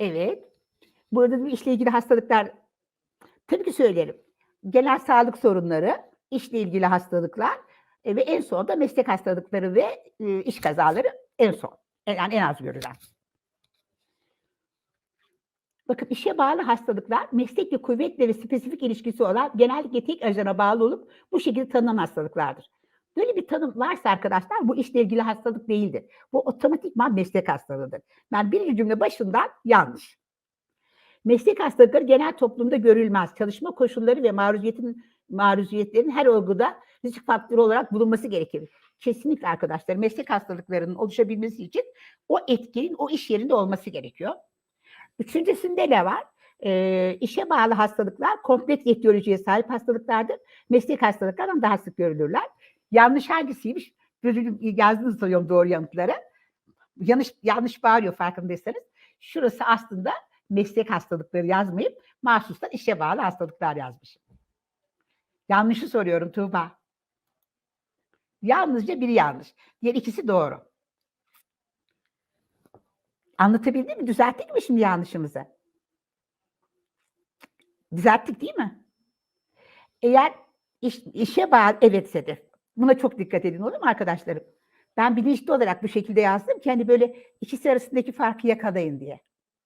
Evet. Burada bir işle ilgili hastalıklar tabii ki söylerim. Genel sağlık sorunları, işle ilgili hastalıklar e, ve en son da meslek hastalıkları ve e, iş kazaları en son. En- Yani en az görülen. Bakın işe bağlı hastalıklar meslekle kuvvetle ve spesifik ilişkisi olan genellikle tek ajana bağlı olup bu şekilde tanınan hastalıklardır. Böyle bir tanım varsa arkadaşlar bu işle ilgili hastalık değildir. Bu otomatikman meslek hastalığıdır. Yani birinci cümle başından yanlış. Meslek hastalıkları genel toplumda görülmez. Çalışma koşulları ve maruziyetin maruziyetlerin her olguda risk faktörü olarak bulunması gerekir. Kesinlikle arkadaşlar meslek hastalıklarının oluşabilmesi için o etkinin o iş yerinde olması gerekiyor. Üçüncüsünde ne var? Ee, işe bağlı hastalıklar kompleks etiyolojiye sahip hastalıklardır. Meslek hastalıklardan daha sık görülürler. Yanlış hangisiymiş? Gözünü yazdınız sanıyorum doğru yanıtları. Yanlış, yanlış bağırıyor farkındaysanız. Şurası aslında meslek hastalıkları yazmayıp mahsustan işe bağlı hastalıklar yazmışım. Yanlışı soruyorum Tuğba. Yalnızca biri yanlış. Diğer ikisi doğru. Anlatabildim mi? Düzelttik mi şimdi yanlışımızı? Düzelttik değil mi? Eğer iş, işe bağlı, evet Sedef. Buna çok dikkat edin olur mu arkadaşlarım? Ben bilinçli olarak bu şekilde yazdım ki hani böyle ikisi arasındaki farkı yakalayın diye.